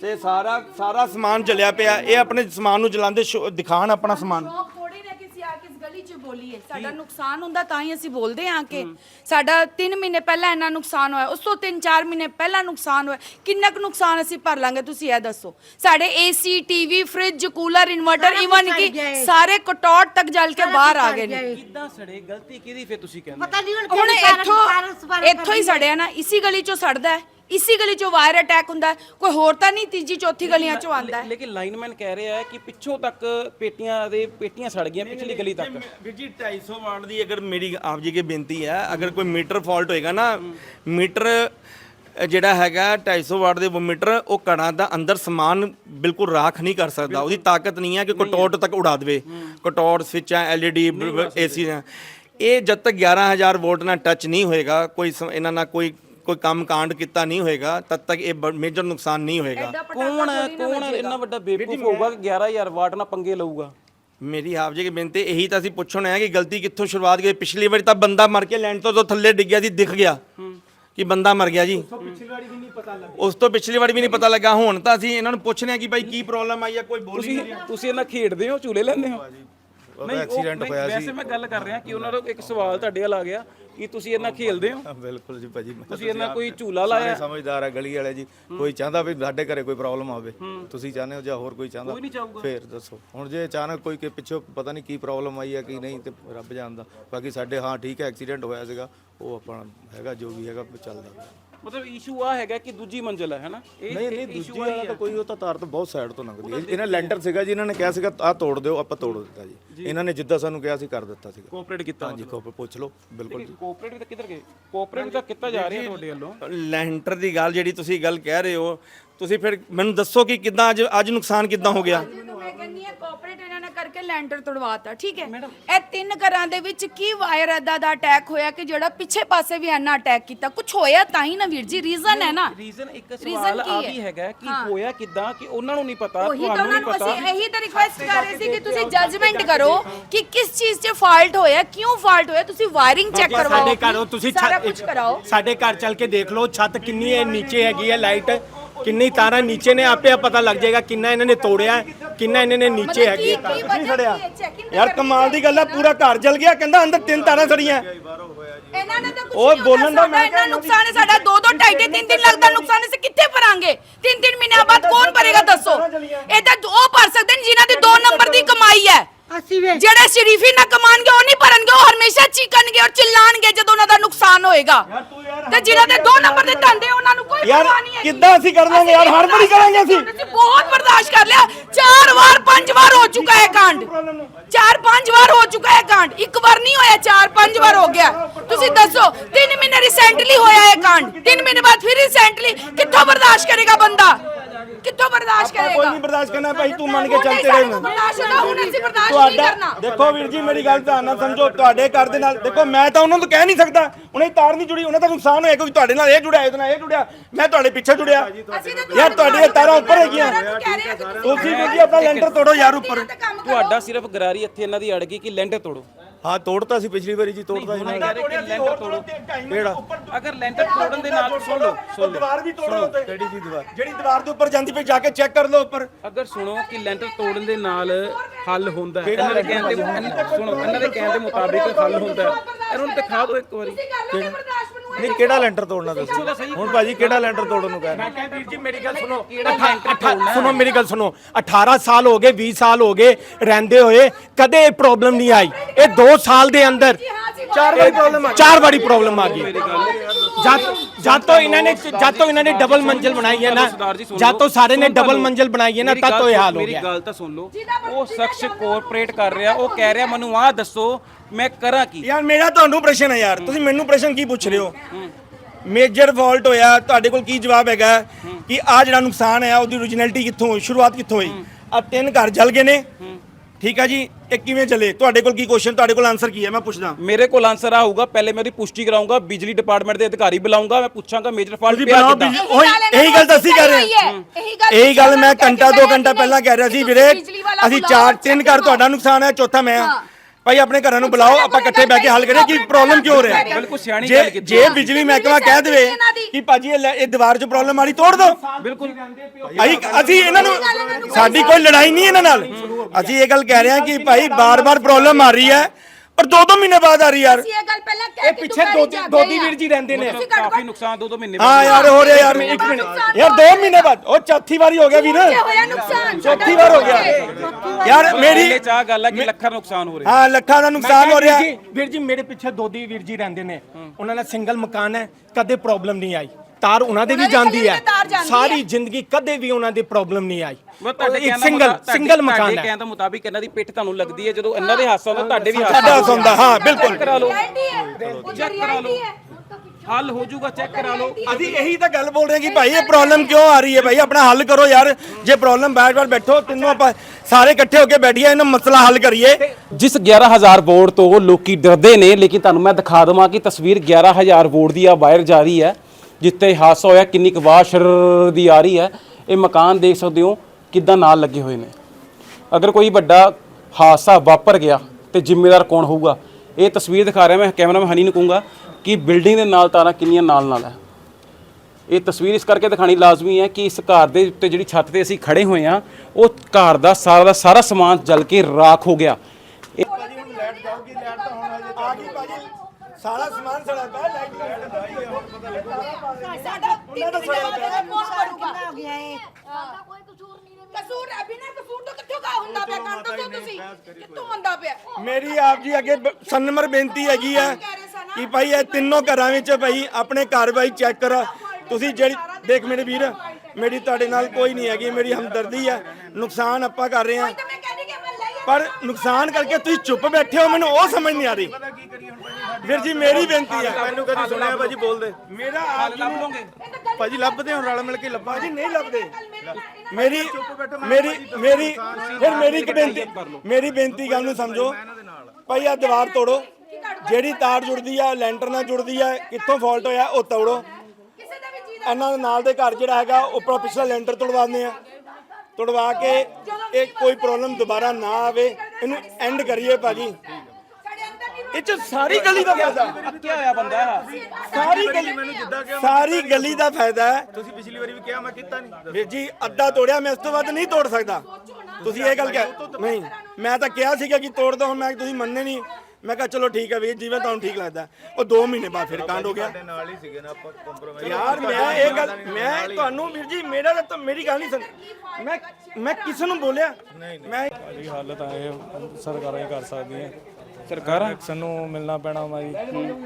ਤੇ ਸਾਰਾ ਸਾਰਾ ਸਮਾਨ ਜਲਿਆ ਪਿਆ ਇਹ ਆਪਣੇ ਸਮਾਨ ਨੂੰ ਜਲਾਉਂਦੇ ਸ਼ੋ- ਦਿਖਾਣ ਆਪਣਾ ਸਮਾਨ ਸ਼ੌਕ ਥੋੜੀ ਨਾ ਕਿਸੇ ਆ ਕਿਸ ਗਲੀ 'ਚ ਬੋਲੀਏ ਸਾਡਾ ਨੁਕਸਾਨ ਹੁੰਦਾ ਤਾਂ ਹੀ ਅਸੀਂ ਬੋਲਦੇ ਹਾਂ ਕਿ ਸਾਡਾ 3 ਮਹੀਨੇ ਪਹਿਲਾਂ ਇੰਨਾ ਨੁਕਸਾਨ ਹੋਇਆ ਉਸ ਤੋਂ 3-4 ਮਹੀਨੇ ਪਹਿਲਾਂ ਨੁਕਸਾਨ ਹੋਇਆ ਕਿੰਨਾ ਕੁ ਨੁਕਸਾਨ ਅਸੀਂ ਭਰ ਲਾਂਗੇ ਤੁਸੀਂ ਇਹ ਦੱਸੋ। ਸਾਡੇ AC TV fridge cooler inverter even ਕਿ ਸਾਰੇ ਕਟੌਟ ਤੱਕ ਜਲ ਕੇ ਬਾਹਰ ਆ ਗਏ ਨੇ। ਕਿੱਦਾਂ ਸੜੇ? ਗਲਤੀ ਕਿਹਦੀ ਫੇ ਤੁਸੀਂ ਕਹਿੰਦੇ ਪਤਾ ਨਹੀਂ ਹੁਣ ਹੁਣ ਕਿਹੜੀ ਸਾਰਾ ਇੱਥੋਂ ਸਾਰਾ ਸਵਾਲ ਇੱਥੋਂ ਹੀ ਸੜਿਆ ਨਾ ਇਸੀ ਗਲੀ 'ਚੋਂ ਸੜਦਾ ਹੈ। ਇਸੀ ਗਲੀ 'ਚੋਂ ਵਾਇਰ ਅਟੈਕ ਹੁੰਦਾ ਹੈ। ਕੋਈ ਹੋਰ ਤਾਂ ਨਹੀਂ ਤੀਜੀ ਚੌਥੀ ਗਲੀਆਂ 'ਚੋਂ ਹੈ। ਲੇਕਿਨ ਲਾਈਨਮੈਨ ਕਹਿ ਰਿਹਾ ਹੈ ਕਿ ਪਿੱਛੋਂ ਤੱਕ ਪੇਟੀਆਂ ਦੇ ਪੇਟੀਆਂ ਸੜ ਗਈਆਂ ਪਿਛਲੀ ਗਲੀ ਤੱਕ। ਵੀਰ ਜੀ 250 ਵਾਟ ਦੀ ਅਗਰ ਮੇਰੀ ਆਪ ਜੀ ਕੇ ਬੇਨਤੀ ਹੈ ਅਗਰ ਕੋਈ ਮੀਟਰ ਫਾਲਟ ਹੋਏਗਾ ਨਾ ਮੀਟਰ ਅ, ਜਿਹੜਾ ਹੈਗਾ 250 ਵਾਟ ਦੇ ਮੀਟਰ ਉਹ ਘਰਾਂ ਦਾ ਅੰਦਰ ਸਮਾਨ ਬਿਲਕੁਲ ਰਾਖ ਨਹੀਂ ਕਰ ਸਕਦਾ। ਉਹਦੀ ਤਾਕਤ ਨਹੀਂ ਹੈ ਕਿ ਕਟੋਟ ਤੱਕ ਉਡਾ ਦੇਵੇ। ਕਟੋਟ ਸਵਿੱਚਾਂ ਐਲਈਡੀ ਏਸੀ ਇਹ ਜਦ ਤੱਕ 11000 ਵੋਲਟ ਨਾਲ ਟੱਚ ਨਹੀਂ ਹੋਏਗਾ ਕੋਈ ਸਮ- ਇਹਨਾਂ ਨਾਲ ਕੋਈ ਕੋਈ ਕੰਮ ਕਾਂਡ ਕੀਤਾ ਨਹੀਂ ਹੋਏਗਾ ਤਦ ਤੱਕ ਇਹ ਮੇਜਰ ਨੁਕਸਾਨ ਨਹੀਂ ਹੋਏਗਾ। ਐਡਾ ਪਟਾਕਾ ਕੌਣ ਹੈ ਥੋੜ੍ਹੀ ਨਾ ਕੌਣ ਵੱਜੇਗਾ। ਇੰਨਾ ਵੱਡਾ ਬੇਵਕੂਫ ਹੋਊਗਾ ਕਿ 11000 ਵਾਟ ਨਾਲ ਪੰਗੇ ਲਊਗਾ? ਮੇਰੀ ਆਪ ਜੀ ਕੀ ਬੇਨਤੀ ਇਹੀ ਤਾਂ ਅਸੀਂ ਪੁੱਛਣਾ ਹੈ ਕਿ ਗਲਤੀ ਕਿੱਥੋਂ ਸ਼ੁਰੂਆਤ ਗਈ ਪਿਛਲੀ ਵਾਰੀ ਤਾਂ ਬੰਦਾ ਮਰ ਕੇ ਲੈਂਡ ਤੋਂ ਤੋਂ ਥੱਲੇ ਡਿੱਗਿਆ ਸੀ ਦਿਖ ਗਿਆ। ਕਿ ਬੰਦਾ ਮਰ ਗਿਆ ਜੀ। ਉਸ ਤੋਂ ਪਿਛਲੀ ਵਾਰੀ ਵੀ ਨਹੀਂ ਪਤਾ ਲੱਗਾ। ਹੁਣ ਤਾਂ ਅਸੀਂ ਇਹਨਾਂ ਨੂੰ ਪੁੱਛਨੇ ਆ ਕਿ ਭਾਈ ਕੀ ਪ੍ਰੋਬਲਮ ਆਈ ਆ ਕੋਈ ਬੋਲ ਤੁਸੀਂ ਤੁਸੀਂ ਇਹਨਾਂ ਖੇਡਦੇ ਹੋ ਝੂਲੇ ਲੈਂਦੇ ਹੋ? ਉਹਦਾ ਐਕਸੀਡੈਂਟ ਨਹੀਂ, ਹੋਇਆ ਸੀ। ਵੈਸੇ ਮੈਂ ਗੱਲ ਕਰ ਰਿਹਾ ਕਿ ਉਹਨਾਂ ਦਾ ਇੱਕ ਸਵਾਲ ਤੁਹਾਡੇ ਵੱਲ ਆ ਗਿਆ ਕਿ ਤੁਸੀਂ ਇਹਨਾਂ ਖੇਲਦੇ ਹੋ? ਬਿਲਕੁਲ ਜੀ ਭਾਜੀ ਤੁਸੀਂ ਇਹਨਾਂ ਕੋਈ ਝੂਲਾ ਲਾਇਆ? ਸਾਰੇ ਸਮਝਦਾਰ ਆ ਗਲੀ ਵਾਲੇ ਜੀ। ਕੋਈ ਚਾਹੁੰਦਾ ਵੀ ਸਾਡੇ ਘਰੇ ਕੋਈ ਪ੍ਰੋਬਲਮ ਆਵੇ। ਤੁਸੀਂ ਚਾਹੁੰਦੇ ਹੋ ਜਾਂ ਹੋਰ ਕੋਈ ਚਾਹੁੰਦਾ? ਕੋਈ ਨਹੀਂ ਚਾਹੂਗਾ। ਫੇਰ ਦੱਸੋ। ਹੁਣ ਜੇ ਅਚਾਨਕ ਕੋਈ ਕਿ ਪਿੱਛੋਂ ਪਤਾ ਨਹੀਂ ਕੀ ਪ੍ਰੋਬਲਮ ਆਈ ਹੈ ਕੀ ਨਹੀਂ ਤੇ ਰੱਬ ਜਾਣਦਾ। ਬਾਕੀ ਸਾਡੇ ਹਾਂ ਠੀਕ ਹੈ ਐਕਸੀਡੈਂਟ ਹੋਇਆ ਸੀਗਾ। ਉਹ ਆਪਣਾ ਹੈਗਾ ਜੋ ਵੀ ਹੈਗਾ ਚੱਲਦਾ। ਮਤਲਬ ਇਸ਼ੂ ਆ ਹੈਗਾ ਕਿ ਦੂਜੀ ਮੰਜ਼ਿਲ ਹੈ ਹੈਨਾ? ਇਹ ਨਹੀਂ ਨਹੀਂ ਦੂਜੀ ਵਾਲਾ ਤਾਂ ਕੋਈ ਉਹ ਤਾਂ ਤਾਰ ਤੋਂ ਬਹੁਤ ਸਾਈਡ ਤੋਂ ਲੰਘਦੀ ਹੈ। ਇਹਨਾਂ ਲੈਂਟਰ ਸੀਗਾ ਜੀ ਇਹਨਾਂ ਨੇ ਕਿਹਾ ਸੀਗਾ ਆਹ ਤੋੜ ਦਿਓ ਆਪਾਂ ਤੋੜ ਦਿੱਤਾ ਜੀ। ਇਹਨਾਂ ਨੇ ਜਿੱਦਾਂ ਸਾਨੂੰ ਕਿਹਾ ਸੀ ਕਰ ਦਿੱਤਾ ਸੀਗਾ। ਕੋਆਪਰੇਟ ਕੀਤਾ ਹਾਂਜੀ ਕੋਪ ਪੁੱਛ ਲਓ ਬਿਲਕੁਲ ਜੀ। ਕੋਆਪਰੇਟ ਵੀ ਤਾਂ ਕਿੱਧਰ ਗਏ? ਕੋਆਪਰੇਟ ਤਾਂ ਕੀਤਾ ਜਾ ਰਿਹਾ ਤੁਹਾਡੇ ਵੱਲੋਂ। ਲੈਂਟਰ ਦੀ ਗੱਲ ਜਿਹੜੀ ਤੁਸੀਂ ਗੱਲ ਕਹਿ ਰਹੇ ਹੋ ਤੁਸੀਂ ਫਿਰ ਮੈਨੂੰ ਦੱਸੋ ਕਿ ਕਿੱਦਾਂ ਅੱਜ ਅੱਜ ਨੁਕਸਾਨ ਕਿੱਦਾਂ ਹੋ ਗਿਆ ਜਦੋਂ ਮੈਂ ਕਹਿੰਦੀ ਆ ਕੋਆਪਰੇਟ ਇਹਨਾਂ ਨੇ ਕਰਕੇ ਲੈਂਟਰ ਤੜਵਾਤਾ ਠੀਕ ਹੈ? ਇਹ ਤਿੰਨ ਘਰਾਂ ਦੇ ਵਿੱਚ ਕੀ ਵਾਇਰ ਐਦਾ ਦਾ ਅਟੈਕ ਹੋਇਆ ਕਿ ਜਿਹੜਾ ਪਿੱਛੇ ਪਾਸੇ ਵੀ ਐਨਾ ਅਟੈਕ ਕੀਤਾ? ਕੁਝ ਹੋਇਆ ਤਾਂ ਹੀ ਨਾ ਵੀਰ ਜੀ ਰੀਜ਼ਨ ਹੈ ਨਾ? ਰੀਜ਼ਨ ਇੱਕ ਸਵਾਲ ਆ? ਵੀ ਹੈਗਾ ਕਿ। ਹੋਇਆ ਕਿੱਦਾਂ ਕਿ ਉਹਨਾਂ ਨੂੰ ਨਹੀਂ ਪਤਾ ਉਹੀ ਤਾਂ ਤੁਹਾਨੂੰ ਉਹਨਾਂ ਨਹੀਂ ਨੂੰ ਪਤਾ। ਅਸੀਂ ਇਹੀ ਤਾਂ ਰਿਕੁਐਸਟ ਕਰ ਰਹੇ ਸੀ ਕਿ ਤੁਸੀਂ ਜੱਜਮੈਂਟ ਕਰੋ ਕਿ ਕਿਸ ਚੀਜ਼ 'ਚ ਫਾਲਟ ਹੋਇਆ ਕਿਉਂ ਫਾਲਟ ਹੋਇਆ? ਤੁਸੀਂ ਵਾਇਰਿੰਗ ਚੈੱਕ ਕਰਵਾਓ। ਸਾਡੇ ਘਰੋਂ ਤੁਸੀਂ ਸਾਰਾ ਛੱਤ ਕੁਝ ਕਰਾਓ। ਸਾਡੇ ਘਰ ਚੱਲ ਕੇ ਦੇਖ ਲਓ ਛੱਤ ਕਿੰਨੀ ਹੈ ਨੀਚੇ ਹੈਗੀ ਹੈ ਲਾਈਟ ਕਿੰਨੀ ਤਾਰਾਂ ਨੀਚੇ ਨੇ ਆਪੇ ਪਤਾ ਲੱਗ ਜਾਏਗਾ ਕਿੰਨਾ ਇਹਨਾਂ ਨੇ ਤੋੜਿਆ ਕਿੰਨਾ ਇਹਨਾਂ ਨੇ ਨੀਚੇ ਮਤਲਬ ਹੈਗੀ ਕੀ ਹੈ ਤਾਰ ਹੈ? ਚੈਕਿੰਗ ਯਾਰ ਕਮਾਲ ਦੀ ਗੱਲ ਆ ਪੂਰਾ ਘਰ ਜਲ ਗਿਆ ਕਹਿੰਦਾ ਅੰਦਰ ਤਿੰਨ ਤਾਰਾਂ ਸੜੀਆਂ। ਇਹਨਾਂ ਨੇ ਤਾਂ ਕੁਝ ਉਹ ਬੋਲਣ ਦਾ ਮੈਂ ਇੰਨਾ ਨੁਕਸਾਨ ਹੈ ਸਾਡਾ 2 2 2.5 ਤਿੰਨ ਤਿੰਨ ਲੱਖ ਦਾ ਨੁਕਸਾਨ ਹੈ ਅਸੀਂ ਕਿੱਥੇ ਭਰਾਂਗੇ? ਤਿੰਨ ਤਿੰਨ ਮਹੀਨਿਆਂ ਬਾਅਦ ਕੌਣ ਭਰੇਗਾ ਦੱਸੋ? ਇਹ ਤਾਂ ਉਹ ਭਰ ਸਕਦੇ ਨੇ ਜਿਨ੍ਹਾਂ ਦੀ 2 ਨੰਬਰ ਦੀ ਕਮਾਈ ਹੈ। ਅਸੀਂ ਵੇ ਜਿਹੜੇ ਸ਼ਰੀਫੀ ਨਾ ਕਮਾਣਗੇ ਉਹ ਨਹੀਂ ਭਰਨਗੇ ਉਹ ਹਮੇਸ਼ਾ ਚੀਕਣਗੇ ਔਰ ਚਿল্লাਣਗੇ ਜਦੋਂ ਉਹਨਾਂ ਦਾ ਨੁਕਸਾਨ ਹੋਏਗਾ। ਤੇ ਜਿਨ੍ਹਾਂ ਦੇ 2 ਨੰਬਰ ਦੇ ਧੰਦੇ ਉਹਨਾਂ ਨੂੰ ਕੋਈ ਪਰਵਾਹ ਨਹੀਂ ਹੈ ਕਿੱਦਾਂ ਅਸੀਂ ਕਰ ਲਾਂਗੇ ਯਾਰ, ਹਰ ਵਾਰੀ ਕਰਾਂਗੇ ਅਸੀਂ। ਬਹੁਤ ਬਰਦਾਸ਼ਤ ਕਰ ਲਿਆ। ਚਾਰ ਵਾਰ ਪੰਜ ਵਾਰ ਹੋ ਚੁੱਕਾ ਹੈ ਕਾਂਡ। ਚਾਰ ਪੰਜ ਵਾਰ ਹੋ ਚੁੱਕਾ ਹੈ ਕਾਂਡ। ਇੱਕ ਵਾਰ ਨਹੀਂ ਹੋਇਆ ਚਾਰ ਪੰਜ ਵਾਰ ਹੋ ਗਿਆ। ਤੁਸੀਂ ਦੱਸੋ 3 ਮਹੀਨੇ ਰੀਸੈਂਟਲੀ ਹੋਇਆ ਹੈ ਕਾਂਡ। 3 ਮਹੀਨੇ ਬਾਅਦ ਫਿਰ ਰੀਸੈਂਟਲੀ ਕਿੱਥੋਂ ਬਰਦਾਸ਼ਤ ਕਰੇਗਾ ਬੰਦਾ? ਕਿੱਥੋਂ ਬਰਦਾਸ਼ਤ ਕਰੇਗਾ ਕੋਈ ਨਹੀਂ ਬਰਦਾਸ਼ਤ ਕਰਨਾ ਭਾਈ ਤੂੰ ਮੰਨ ਕੇ ਚੱਲ ਤੇਰੇ ਸਾਨੂੰ ਬਰਦਾਸ਼ਤ ਹੁੰਦਾ ਹੁਣ ਅਸੀਂ ਬਰਦਾਸ਼ਤ ਨਹੀਂ ਕਰਨਾ। ਦੇਖੋ ਵੀਰ ਜੀ ਮੇਰੀ ਗੱਲ ਧਿਆਨ ਨਾਲ ਸਮਝੋ ਤੁਹਾਡੇ ਘਰ ਦੇ ਨਾਲ ਦੇਖੋ ਮੈਂ ਤਾਂ ਉਹਨਾਂ ਨੂੰ ਕਹਿ ਨਹੀਂ ਸਕਦਾ। ਉਹਨੇ ਤਾਰ ਨਹੀਂ ਜੁੜੀ ਉਹਨਾਂ ਦਾ ਨੁਕਸਾਨ ਹੋਇਆ ਕਿਉਂਕਿ ਤੁਹਾਡੇ ਨਾਲ ਇਹ ਜੁੜਿਆ ਇਹਦੇ ਨਾਲ ਇਹ ਜੁੜਿਆ ਮੈਂ ਤੁਹਾਡੇ ਪਿੱਛੇ ਜੁੜਿਆ। ਯਾਰ ਤੁਹਾਡੀਆਂ ਤਾਰਾਂ ਉੱਪਰ ਹੈਗੀਆਂ। ਤੁਸੀਂ ਜੀ ਆਪਣਾ ਲੈਂਟਰ ਤੋੜੋ ਯਾਰ ਉੱਪਰ। ਤੁਹਾਡਾ ਸਿਰਫ ਗਰਾਰੀ ਇੱਥੇ ਇਹਨਾਂ ਦੀ ਅੜ ਗਈ ਕਿ ਲੈਂਟਰ ਤੋੜੋ। ਹਾਂ ਤੋੜਤਾ ਸੀ ਪਿਛਲੀ ਵਾਰੀ ਜੀ ਤੋੜਤਾ ਸੀ। ਨਾ ਲੈਂਟਰ ਤੋੜੋ ਕਿਹੜਾ? ਅਗਰ ਲੈਂਟਰ ਤੋੜਨ ਦੇ ਨਾਲ ਸੁਣ ਲਓ ਉਹ ਦੀਵਾਰ ਵੀ ਤੋੜੋ ਉੱਤੇ। ਕਿਹੜੀ ਜੀ ਦੀਵਾਰ? ਜਿਹੜੀ ਦੀਵਾਰ ਦੇ ਉੱਪਰ ਜਾਂਦੀ ਪਈ ਜਾ ਕੇ ਚੈੱਕ ਕਰ ਲਓ ਉੱਪਰ। ਅਗਰ ਸੁਣੋ ਕਿ ਲੈਂਟਰ ਤੋੜਨ ਦੇ ਨਾਲ ਹੱਲ ਹੁੰਦਾ ਹੈ ਇਹਨਾਂ ਦੇ ਕਹਿਣ ਦੇ ਸੁਣੋ ਇਹਨਾਂ ਦੇ ਕਹਿਣ ਦੇ ਮੁਤਾਬਿਕ ਹੱਲ ਹੁੰਦਾ ਹੈ? ਇਹਨਾਂ ਨੂੰ ਦਿਖਾ ਦਿਓ ਇੱਕ ਵਾਰੀ। ਨਹੀਂ ਕਿਹੜਾ ਲੈਂਟਰ ਤੋੜਨਾ ਦੱਸੋ? ਹੁਣ ਭਾਜੀ ਕਿਹੜਾ ਲੈਂਟਰ ਤੋੜਨ ਨੂੰ ਕਹਿ ਰਹੇ ਮੈਂ ਕਹਿੰਦਾ ਵੀਰ ਜੀ ਮੇਰੀ ਗੱਲ ਸੁਣੋ। ਸੁਣੋ ਮੇਰੀ ਗੱਲ ਸੁਣੋ। 18 ਸਾਲ ਹੋ ਗਏ 20 ਸਾਲ ਹੋ ਗਏ ਰਹਿੰਦੇ ਹੋਏ ਕਦੇ ਇਹ ਪ੍ਰੋਬਲਮ ਨਹੀਂ ਆਈ। ਇਹ 2 ਸਾਲ ਦੇ ਅੰਦਰ ਚਾਰ ਵਾਰੀ ਪ੍ਰੋਬਲਮ ਚਾਰ ਵਾਰੀ ਪ੍ਰੋਬਲਮ ਆ ਗਈ। ਜਦ ਜਦ ਤੋਂ ਇਹਨਾਂ ਨੇ ਜਦ ਤੋਂ ਇਹਨਾਂ ਨੇ ਡਬਲ ਮੰਜ਼ਿਲ ਬਣਾਈ ਹੈ ਨਾ ਜਦ। ਤੋਂ ਸਾਰੇ ਨੇ ਡਬਲ। ਮੰਜ਼ਿਲ ਬਣਾਈ ਹੈ ਨਾ ਮੇਰੀ ਤਦ ਤੋਂ ਇਹ ਹਾਲ ਹੋ ਮੇਰੀ ਗਿਆ। ਗੱਲ ਤਾਂ ਸੁਣ ਲਓ। ਉਹ ਸ਼ਖਸ ਕੋਆਪਰੇਟ ਕਰ ਰਿਹਾ ਉਹ ਕਹਿ ਰਿਹਾ ਮੈਨੂੰ ਆਹ ਦੱਸੋ ਮੈਂ ਕਰਾਂ ਕੀ? ਯਾਰ ਮੇਰਾ ਤੁਹਾਨੂੰ ਪ੍ਰਸ਼ਨ ਹੈ ਯਾਰ। ਤੁਸੀਂ ਮੈਨੂੰ ਪ੍ਰਸ਼ਨ ਕੀ ਪੁੱਛ ਰਹੇ ਹੋ? ਮੇਜਰ ਫਾਲਟ ਹੋਇਆ ਤੁਹਾਡੇ ਕੋਲ ਕੀ ਜਵਾਬ ਹੈਗਾ? ਕਿ ਆ ਜਿਹੜਾ ਨੁਕਸਾਨ ਹੈ ਉਹਦੀ ਓਰੀਜਨੈਲਿਟੀ ਕਿੱਥੋਂ ਹੋਈ ਸ਼ੁਰੂਆਤ ਕਿੱਥੋਂ ਹੋਈ? ਆ ਤਿੰਨ ਘਰ ਜਲ ਗਏ ਨੇ। ਠੀਕ ਹੈ ਜੀ ਇਹ ਕਿਵੇਂ ਚਲੇ? ਤੁਹਾਡੇ ਕੋਲ ਕੀ ਕੁਐਸਚਨ ਤੁਹਾਡੇ ਕੋਲ ਆਨਸਰ ਕੀ ਹੈ? ਮੈਂ ਪੁੱਛਦਾ। ਮੇਰੇ ਕੋਲ ਆਨਸਰ ਆ ਹੋਊਗਾ ਪਹਿਲੇ ਮੈਂ ਉਹਦੀ ਪੁਸ਼ਟੀ ਕਰਾਉਂਗਾ ਬਿਜਲੀ ਡਿਪਾਰਟਮੈਂਟ ਦੇ ਅਧਿਕਾਰੀ ਬੁਲਾਉਂਗਾ ਮੈਂ ਪੁੱਛਾਂਗਾ ਮੇਜਰ ਫਾਲਟ ਤੁਸੀਂ ਪਿਆ ਕਿੱਦਾਂ? ਬਿਜਲੀ- ਉਹੀ ਇਹੀ ਗੱਲ ਅਸੀਂ ਕਰ ਰਹੇ ਹਾਂ। ਇਹੀ ਗੱਲ ਮੈਂ ਘੰਟਾ ਦੋ ਘੰਟਾ ਪਹਿਲਾਂ ਕਹਿ ਰਿਹਾ ਸੀ ਵੀਰੇ ਅਸੀਂ ਚਾਰ ਤਿੰਨ ਘਰ ਤੁਹਾਡਾ ਨੁਕਸਾਨ ਹੈ ਚੌਥਾ ਮੈਂ ਹਾਂ। ਭਾਈ ਆਪਣੇ ਘਰਾਂ ਨੂੰ ਬੁਲਾਓ ਆਪਾਂ ਇਕੱਠੇ ਬਹਿ ਕੇ ਹੱਲ ਕਰੀਏ ਕਿ ਪ੍ਰੋਬਲਮ ਕਿਉਂ ਹੋ ਰਿਹਾ? ਹੈ ਬਿਲਕੁਲ ਸਿਆਣੀ ਜੇ ਗੱਲ ਕੀਤੀ ਜੇ। ਬਿਜਲੀ ਮਹਿਕਮਾ ਕਹਿ ਦੇਵੇ ਕਿ ਭਾਜੀ ਇਹ ਲੈ- ਇਹ ਦੀਵਾਰ 'ਚ ਪ੍ਰੋਬਲਮ ਆਣੀ ਤੋੜ ਦਿਓ। ਬਿਲਕੁਲ। ਅਸੀਂ ਅਸੀਂ ਇਹਨਾਂ ਨੂੰ ਸਾਡੀ ਕੋਈ ਲੜਾਈ ਨਹੀਂ ਇਹਨਾਂ ਨਾਲ। ਅਸੀਂ ਇਹ ਗੱਲ ਕਹਿ ਰਹੇ ਹਾਂ ਕਿ ਭਾਈ ਬਾਰ-ਬਾਰ ਪ੍ਰੋਬਲਮ ਆ ਰਹੀ ਹੈ। ਪਰ ਦੋ ਦੋ ਮਹੀਨੇ ਬਾਅਦ ਆ ਰਹੀ ਯਾਰ। ਇਹ ਗੱਲ ਪਹਿਲਾਂ ਕਹਿ ਇਹ ਪਿੱਛੇ ਦੋ ਦੋ ਦੀ ਵੀਰ ਜੀ ਰਹਿੰਦੇ ਨੇ। ਕਾਫੀ ਨੁਕਸਾਨ ਦੋ ਦੋ ਮਹੀਨੇ ਹਾਂ ਯਾਰ ਹੋ ਰਿਹਾ ਯਾਰ ਇੱਕ ਮਿੰਟ। ਯਾਰ ਦੋ ਮਹੀਨੇ ਬਾਅਦ। ਉਹ ਚੌਥੀ ਵਾਰੀ ਹੋ ਗਿਆ ਵੀਰ। ਹੋਇਆ ਨੁਕਸਾਨ। ਚੌਥੀ ਵਾਰ ਹੋ ਗਿਆ। ਯਾਰ ਮੇਰੀ ਮੇਰੀ ਚਾਹ ਗੱਲ ਹੈ ਕਿ ਲੱਖਾਂ ਦਾ ਨੁਕਸਾਨ ਹੋ ਰਿਹਾ। ਹਾਂ ਲੱਖਾਂ ਦਾ ਨੁਕਸਾਨ ਹੋ ਰਿਹਾ। ਵੀਰ ਜੀ ਵੀਰ ਜੀ ਮੇਰੇ ਪਿੱਛੇ ਦੋਦੀ ਵੀਰ ਜੀ ਰਹਿੰਦੇ ਨੇ। ਉਹਨਾਂ ਦਾ ਸਿੰਗਲ ਮਕਾਨ ਹੈ ਕਦੇ ਪ੍ਰੋਬਲਮ ਨਹੀਂ ਆਈ। ਤਾਰ ਉਹਨਾਂ ਦੇ ਵੀ ਜਾਂਦੀ ਹੈ। ਸਾਰੀ। ਜ਼ਿੰਦਗੀ ਕਦੇ ਵੀ ਉਹਨਾਂ ਦੀ ਪ੍ਰੋਬਲਮ ਨਹੀਂ ਆਈ। ਇੱਕ ਸਿੰਗਲ ਸਿੰਗਲ ਮਕਾਨ ਹੈ। ਕਹਿਣ ਦਾ ਮੁਤਾਬਿਕ ਇਹਨਾਂ ਦੀ ਪਿੱਠ ਤੁਹਾਨੂੰ ਲੱਗਦੀ ਹੈ ਜਦੋਂ ਇਹਨਾਂ ਦੇ ਹਾਸਾ ਹੁੰਦਾ ਤੁਹਾਡੇ ਵੀ ਹਾਸਾ ਸਾਡਾ ਹੁੰਦਾ ਹਾਂ ਬਿਲਕੁਲ। ਕਰਾ ਲਓ ਰਿਐਲਿਟੀ ਹੈ ਉਹ ਚੈੱਕ ਕਰਾ ਲਓ ਹੱਲ ਹੋ ਜਾਊਗਾ ਚੈੱਕ ਕਰਾ ਲਓ ਅਸੀਂ ਇਹੀ ਤਾਂ ਗੱਲ ਬੋਲ ਰਹੇ ਕਿ ਭਾਈ ਇਹ ਪ੍ਰੋਬਲਮ ਕਿਉਂ ਆ ਰਹੀ ਹੈ ਭਾਈ? ਆਪਣਾ ਹੱਲ ਕਰੋ ਯਾਰ। ਜੇ ਪ੍ਰੋਬਲਮ ਬੈਠ-ਬੈਠ ਬੈਠੋ ਤਿੰਨੋਂ ਆਪਾਂ ਸਾਰੇ ਇਕੱਠੇ ਹੋ ਕੇ ਬੈਠੀਏ ਇਹਨਾਂ ਮਸਲਾ ਹੱਲ ਕਰੀਏ। ਜਿਸ 11000 ਵੋਟ ਤੋਂ ਲੋਕੀ ਡਰਦੇ ਨੇ ਲੇਕਿਨ ਤੁਹਾਨੂੰ ਮੈਂ ਦਿਖਾ ਦਵਾਂ ਕਿ ਤਸਵੀਰ 11000 ਵੋਟ ਦੀ ਆ ਵਾਇਰ ਜਾ ਰਹੀ ਹੈ। ਜਿੱਥੇ ਹਾਦਸਾ ਹੋਇਆ, ਕਿੰਨੀ ਕੁ ਆਵਾਜ਼ ਸ਼ਰ ਦੀ ਆ ਰਹੀ ਹੈ, ਇਹ ਮਕਾਨ ਦੇਖ ਸਕਦੇ ਹੋ ਕਿੱਦਾਂ ਨਾਲ ਲੱਗੇ ਹੋਏ ਨੇ। ਅਗਰ ਕੋਈ ਵੱਡਾ ਹਾਦਸਾ ਵਾਪਰ ਗਿਆ ਤੇ ਜ਼ਿੰਮੇਦਾਰ ਕੌਣ ਹੋਊਗਾ? ਇਹ ਤਸਵੀਰ ਦਿਖਾ ਰਿਹਾ ਮੈਂ, ਕੈਮਰਾਮੈਨ ਹਨੀ ਨੂੰ ਕਹੂੰਗਾ ਕਿ ਬਿਲਡਿੰਗ ਦੇ ਨਾਲ ਤਾਰਾਂ ਕਿੰਨੀਆਂ ਨਾਲ ਨਾਲ ਹੈ। ਇਹ ਤਸਵੀਰ ਇਸ ਕਰਕੇ ਦਿਖਾਣੀ ਲਾਜ਼ਮੀ ਹੈ ਕਿ ਇਸ ਘਰ ਦੇ ਉੱਤੇ ਜਿਹੜੀ ਛੱਤ ਤੇ ਅਸੀਂ ਖੜੇ ਹੋਏ ਆ ਉਹ ਘਰ ਦਾ ਸਾਰਾ ਦਾ ਸਾਰਾ ਸਮਾਨ ਜਲ ਕੇ ਰਾਖ ਹੋ ਗਿਆ ਆ ਗਈ ਭਾਜੀ ਸਾਰਾ ਸਮਾਨ ਸੜਾ ਪਿਆ ਲਾਈਟ ਸਾਡਾ ਤਿੰਨ ਮਹੀਨੇ ਬਾਅਦ ਇਹਦਾ ਕੌਣ ਭਰੂਗਾ ਹੋ ਗਿਆ ਇਹ? ਕੋਈ ਕਸੂਰ ਨਹੀਂ ਕਸੂਰ ਹੈ ਬਿਨਾਂ ਕਸੂਰ ਤੋਂ ਕਿੱਥੋਂ ਕਾ ਹੁੰਦਾ ਪਿਆ? ਕਰ ਦੋ ਤੁਸੀਂ। ਕਿੱਥੋਂ ਮੰਦਾ ਪਿਆ? ਮੇਰੀ ਆਪ ਜੀ ਅੱਗੇ ਸੰਨਮਰ ਬੇਨਤੀ ਹੈਗੀ ਹੈ ਕਿ ਭਾਈ ਇਹ ਤਿੰਨੋਂ ਘਰਾਂ ਵਿੱਚ ਭਾਈ ਆਪਣੇ ਘਰ ਭਾਈ ਚੈੱਕ ਕਰ। ਤੁਸੀਂ ਜਿਹੜੀ ਦੇਖ ਮੇਰੇ ਵੀਰ ਮੇਰੀ ਤੁਹਾਡੇ ਨਾਲ ਕੋਈ ਨਹੀਂ ਹੈਗੀ ਮੇਰੀ ਹਮਦਰਦੀ ਹੈ ਨੁਕਸਾਨ ਆਪਾਂ ਕਰ ਰਹੇ ਹਾਂ ਪਰ ਨੁਕਸਾਨ ਕਰਕੇ ਤੁਸੀਂ ਚੁੱਪ ਬੈਠੇ ਹੋ ਮੈਨੂੰ ਉਹ ਸਮਝ ਨਹੀਂ ਆ ਰਹੀ। ਵੀਰ ਜੀ ਮੇਰੀ ਬੇਨਤੀ ਹੈ ਮੈਨੂੰ ਕਦੀ ਸੁਣਿਆ ਭਾਜੀ ਬੋਲਦੇ। ਮੇਰਾ ਆਪ ਜੀ ਨੂੰ ਭਾਜੀ ਲੱਭਦੇ ਹੁਣ ਰਲ ਮਿਲ ਕੇ ਲੱਭਾਂ। ਭਾਜੀ ਨਹੀਂ ਲੱਭਦੇ। ਮੇਰੀ ਮੇਰੀ ਮੇਰੀ ਫਿਰ ਮੇਰੀ ਇੱਕ ਬੇਨਤੀ ਮੇਰੀ ਬੇਨਤੀ ਗੱਲ ਨੂੰ ਸਮਝੋ। ਭਾਈ ਆ ਦੀਵਾਰ ਤੋੜੋ। ਜਿਹੜੀ ਤਾਰ ਜੁੜਦੀ ਆ ਲੈਂਟਰ ਨਾਲ ਜੁੜਦੀ ਆ ਕਿੱਥੋਂ ਫਾਲਟ ਹੋਇਆ ਉਹ ਤੋੜੋ। ਇਹਨਾਂ ਦੇ ਨਾਲ ਦੇ ਘਰ ਜਿਹੜਾ ਹੈਗਾ ਉੱਪਰੋਂ ਪਿਛਲਾ ਲੈਂਟਰ ਤੋੜਵਾਉਂਦੇ ਆ। ਤੋੜਵਾ ਕੇ ਇਹ ਕੋਈ ਪ੍ਰੋਬਲਮ ਦੁਬਾਰਾ ਨਾ ਆਵੇ। ਇਹਨੂੰ ਐਂਡ ਕਰੀਏ ਭਾਜੀ। ਇਹ ਚ ਸਾਰੀ ਗਲੀ ਦਾ ਫਾਇਦਾ। ਅੱਕਿਆ ਹੋਇਆ ਬੰਦਾ ਹੈ। ਸਾਰੀ ਗਲੀ ਸਾਰੀ ਗਲੀ ਦਾ ਫਾਇਦਾ ਹੈ। ਤੁਸੀਂ ਪਿਛਲੀ ਵਾਰੀ ਵੀ ਕਿਹਾ ਮੈਂ ਕੀਤਾ ਨਹੀਂ। ਵੀਰ ਜੀ ਅੱਧਾ ਤੋੜਿਆ ਮੈਂ ਇਸ ਤੋਂ ਵੱਧ ਨਹੀਂ ਤੋੜ ਸਕਦਾ। ਤੁਸੀਂ ਇਹ ਗੱਲ ਕਹਿ ਨਹੀਂ ਮੈਂ ਤਾਂ ਕਿਹਾ ਸੀਗਾ ਕਿ ਤੋੜ ਦੋ ਹੁਣ ਮੈਂ ਤੁਸੀਂ ਮੰਨੇ ਨਹੀਂ। ਮੈਂ ਕਿਹਾ ਚਲੋ ਠੀਕ ਹੈ ਵੀਰ ਜਿਵੇਂ ਤੁਹਾਨੂੰ ਠੀਕ ਲੱਗਦਾ। ਉਹ 2 ਮਹੀਨੇ ਬਾਅਦ ਫਿਰ ਕਾਂਡ ਹੋ ਗਿਆ। ਸਾਡੇ ਨਾਲ ਹੀ ਸੀਗੇ ਨਾ ਆਪਾਂ ਕੰਪਰੋਮਾਈਜ਼ ਯਾਰ ਮੈਂ ਇਹ ਗੱਲ ਮੈਂ ਤੁਹਾਨੂੰ ਵੀਰ ਜੀ ਮੇਰਾ ਤਾਂ- ਤਾਂ ਮੇਰੀ ਗੱਲ ਨਹੀਂ ਸੁਣ ਮੈਂ ਮੈਂ ਕਿਸੇ ਨੂੰ ਬੋਲਿਆ? ਮੈਂ ਜੀ ਹੱਲ ਤਾਂ ਇਹ ਸਰਕਾਰਾਂ ਹੀ ਕਰ ਸਕਦੀਆਂ। ਸਰਕਾਰਾਂ ਸਾਨੂੰ ਮਿਲਣਾ ਪੈਣਾ ਵਾ ਜੀ।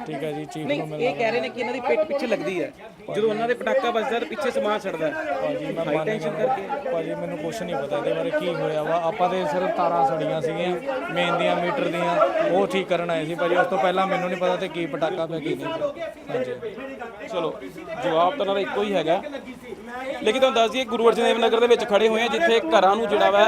ਠੀਕ ਹੈ ਜੀ ਚੀਫ ਨੂੰ ਨਹੀਂ ਇਹ ਕਹਿ ਰਹੇ ਨੇ ਕਿ ਇਹਨਾਂ ਦੀ ਪਿੱਠ ਪਿੱਛੇ ਲੱਗਦੀ ਹੈ। ਜਦੋਂ ਉਹਨਾਂ ਦੇ ਪਟਾਕਾ ਵੱਜਦਾ ਤਾਂ ਪਿੱਛੇ ਸਮਾਨ ਛੱਡਦਾ ਭਾਜੀ ਮੈਂ ਹਾਈ ਟੈਂਸ਼ਨ ਕਰਕੇ। ਭਾਜੀ ਮੈਨੂੰ ਕੁਝ ਨਹੀਂ ਪਤਾ ਇਹਦੇ ਬਾਰੇ ਕੀ ਹੋਇਆ ਵਾ। ਆਪਾਂ ਤੇ ਸਿਰਫ ਤਾਰਾਂ ਸੜੀਆਂ ਸੀਗੀਆਂ ਮੇਨ ਦੀਆਂ ਮੀਟਰ ਦੀਆਂ। ਉਹ ਠੀਕ ਕਰਨ ਆਏ ਸੀ ਭਾਜੀ। ਉਸ ਤੋਂ ਪਹਿਲਾਂ ਮੈਨੂੰ ਨਹੀਂ ਪਤਾ ਤੇ ਕੀ ਪਟਾਕਾ ਪਿਆ ਕੀ ਹਾਂਜੀ। ਚਲੋ ਜਵਾਬ ਤਾਂ ਨਾਲ ਇੱਕੋ ਹੀ ਹੈਗਾ। ਲੇਕਿਨ ਤੁਹਾਨੂੰ ਦੱਸ ਦਈਏ ਗੁਰੂ ਅਰਜਨ ਦੇਵ ਨਗਰ ਦੇ ਵਿੱਚ ਖੜੇ ਹੋਏ ਆ ਜਿੱਥੇ ਘਰਾਂ ਨੂੰ ਜਿਹੜਾ ਵਾ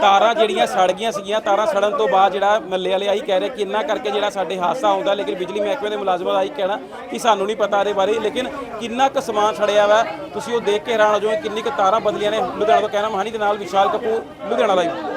ਤਾਰਾਂ ਜਿਹੜੀਆਂ ਸੜ ਗਈਆਂ ਸੀਗੀਆਂ ਤਾਰਾਂ ਸੜਨ ਤੋਂ ਬਾਅਦ ਜਿਹੜਾ ਮੱਲੇ ਵਾਲੇ ਆਹੀ ਕਹਿ ਰਹੇ ਕਿ ਇੰਨਾ ਕਰਕੇ ਜਿਹੜਾ ਸਾਡੇ ਹਾਦਸਾ ਆਉਂਦਾ ਲੇਕਿਨ ਬਿਜਲੀ ਮਹਿਕਮੇ ਦੇ ਮੁਲਾਜ਼ਮਾਂ ਦਾ ਆਹੀ ਕਹਿਣਾ ਕਿ ਸਾਨੂੰ ਨਹੀਂ ਪਤਾ ਇਹਦੇ ਬਾਰੇ। ਲੇਕਿਨ ਕਿ ਕਿੰਨਾ ਕੁ ਸਮਾਨ ਸੜਿਆ ਵਾ? ਤੁਸੀਂ ਉਹ ਦੇਖ ਕੇ ਹੈਰਾਨ ਹੋ ਜਾਓਗੇ ਕਿੰਨੀ ਕੁ ਤਾਰਾਂ ਬਦਲੀਆਂ ਨੇ। ਲੁਧਿਆਣਾ ਤੋਂ ਕਹਿਣਾ ਮਹਾਨੀ ਦੇ ਨਾਲ ਵਿਸ਼ਾਲ ਕਪੂਰ, ਲੁਧਿਆਣਾ ਲਾਈਵ